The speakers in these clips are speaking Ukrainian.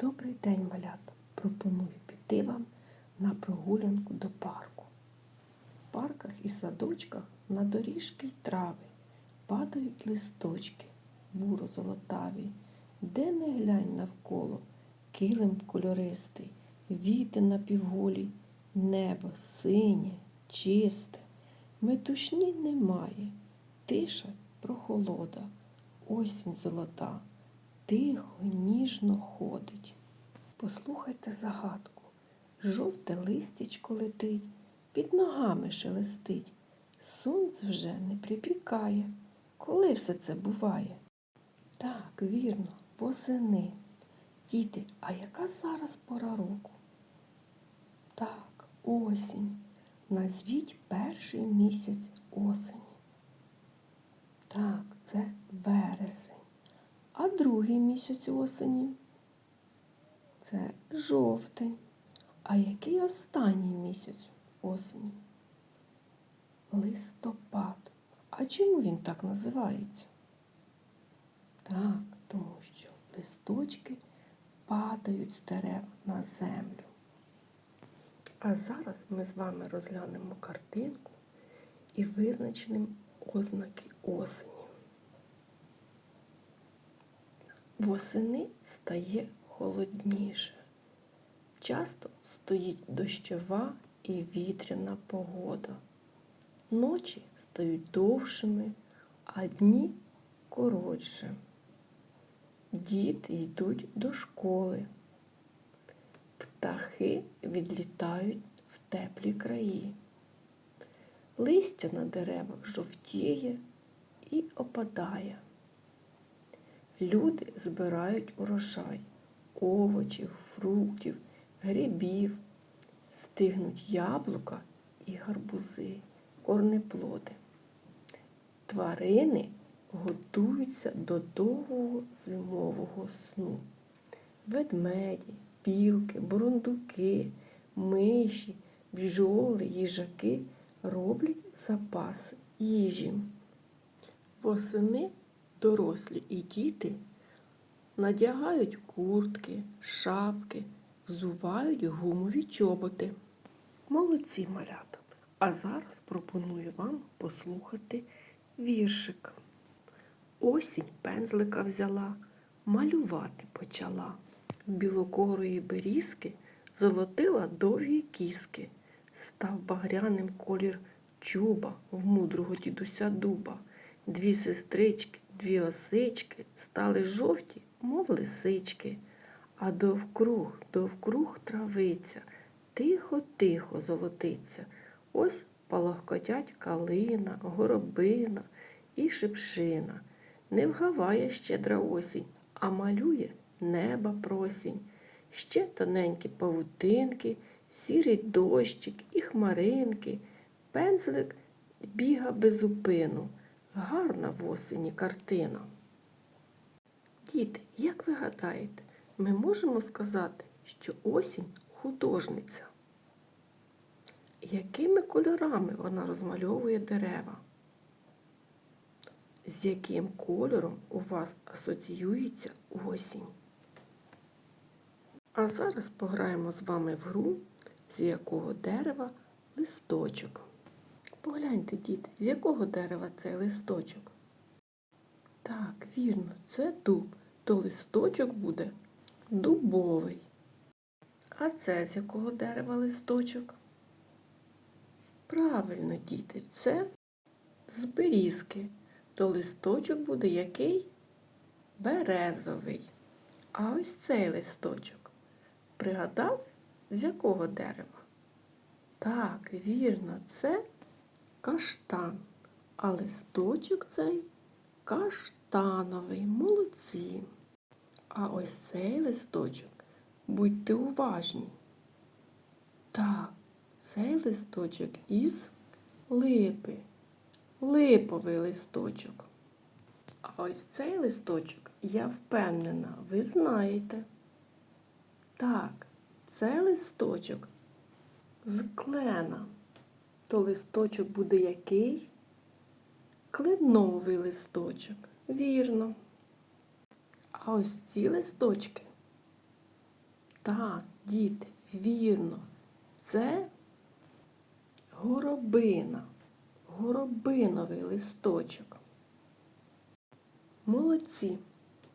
Добрий день, малята! Пропоную піти вам на прогулянку до парку. В парках і садочках на доріжки й трави падають листочки, буро золотаві, де не глянь навколо, килим кольористий, віти напівголі, небо синє, чисте, метушні немає, тиша прохолода, осінь золота тихо, ніжно ходить. Послухайте загадку. Жовте листячко летить, під ногами шелестить. Сонце вже не припікає. Коли все це буває? Так, вірно, восени. Діти, а яка зараз пора року? Так, осінь. Назвіть перший місяць осені. Так, це вересень. А другий місяць осені це жовтень. А який останній місяць осені? Листопад. А чому він так називається? Так, тому що листочки падають з дерев на землю. А зараз ми з вами розглянемо картинку і визначимо ознаки осені. Восени стає холодніше. Часто стоїть дощова і вітряна погода. Ночі стають довшими, а дні коротше. Діти йдуть до школи. Птахи відлітають в теплі краї. Листя на деревах жовтіє і опадає. Люди збирають урожай овочів, фруктів, грибів, стигнуть яблука і гарбузи, корнеплоди. Тварини готуються до довгого зимового сну. Ведмеді, білки, бурундуки, миші, бджоли, їжаки роблять запаси їжі. Восени дорослі і діти надягають куртки, шапки, взувають гумові чоботи. Молодці малята! А зараз пропоную вам послухати віршик. Осінь пензлика взяла, малювати почала. Білокорої берізки золотила довгі кіски, став багряним колір чуба в мудрого дідуся дуба. Дві сестрички, дві осички стали жовті, мов лисички, а довкруг, довкруг травиця, тихо-тихо золотиться. Ось палахкотять калина, горобина і шипшина. Не вгаває щедра осінь, а малює неба просінь. Ще тоненькі павутинки, сірий дощик і хмаринки, пензлик біга без упину. Гарна в осені картина. Діти, як ви гадаєте, ми можемо сказати, що осінь художниця? Якими кольорами вона розмальовує дерева? З яким кольором у вас асоціюється осінь? А зараз пограємо з вами в гру, з якого дерева листочок. Погляньте, діти, з якого дерева цей листочок? Так, вірно, це дуб, то листочок буде дубовий. А це з якого дерева листочок? Правильно, діти, це з берізки. То листочок буде який? Березовий. А ось цей листочок. Пригадав, з якого дерева? Так, вірно, це каштан, а листочок цей каштановий, молодці. А ось цей листочок, будьте уважні. Так, цей листочок із липи, липовий листочок. А ось цей листочок, я впевнена, ви знаєте. Так, це листочок з клена то листочок буде який? Кленовий листочок. Вірно. А ось ці листочки Так, діти, вірно. Це горобина, горобиновий листочок. Молодці!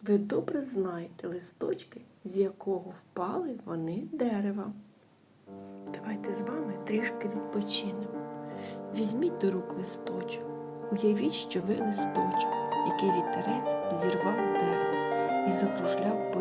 Ви добре знаєте листочки, з якого впали вони дерева. Давайте з вами трішки відпочинемо. Візьміть до рук листочок. Уявіть, що ви листочок, який вітерець зірвав з дерева і закружляв в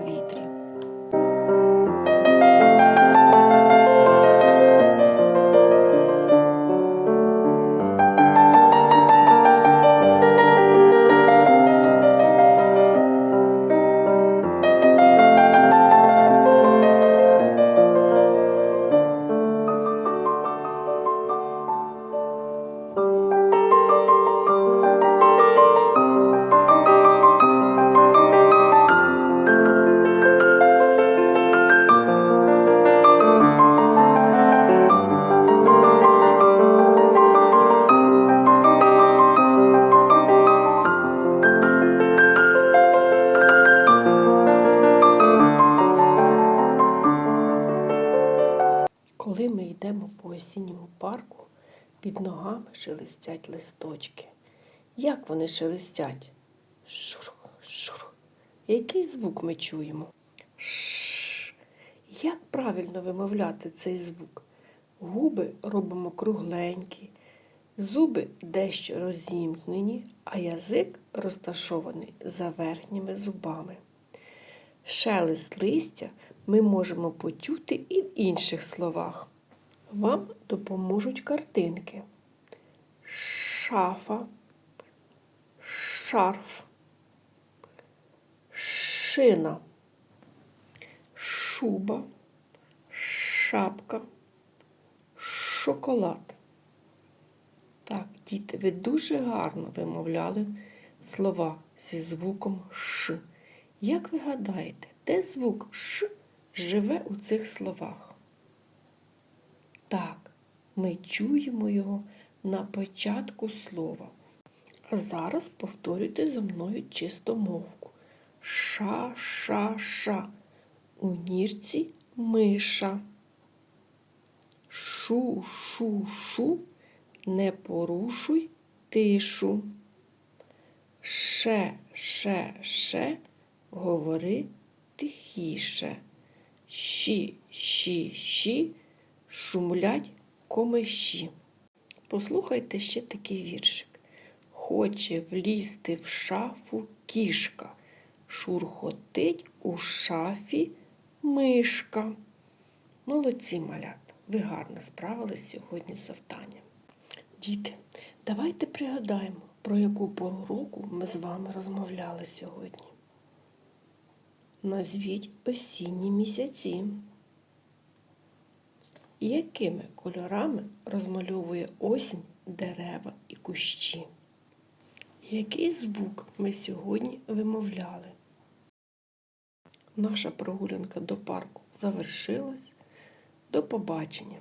парку, під ногами шелестять листочки. Як вони шелестять? Шурух, шурух. Який звук ми чуємо? Ш. Як правильно вимовляти цей звук? Губи робимо кругленькі, зуби дещо розімкнені, а язик розташований за верхніми зубами. Шелест листя ми можемо почути і в інших словах. Вам допоможуть картинки. Шафа, шарф, шина, шуба, шапка, шоколад. Так, діти, ви дуже гарно вимовляли слова зі звуком Ш. Як ви гадаєте, де звук Ш живе у цих словах? Так, ми чуємо його на початку слова. А зараз повторюйте за мною чистомовку. Ша, ша, ша. У нірці миша. Шу, шу, шу. Не порушуй тишу. Ше, ше, ше. Говори тихіше. Щі, щі, щі. Шумлять комиші. Послухайте ще такий віршик. Хоче влізти в шафу кішка, шурхотить у шафі мишка. Молодці малята, ви гарно справились сьогодні з завданням. Діти, давайте пригадаємо, про яку пору року ми з вами розмовляли сьогодні. Назвіть осінні місяці. Якими кольорами розмальовує осінь дерева і кущі? Який звук ми сьогодні вимовляли? Наша прогулянка до парку завершилась. До побачення!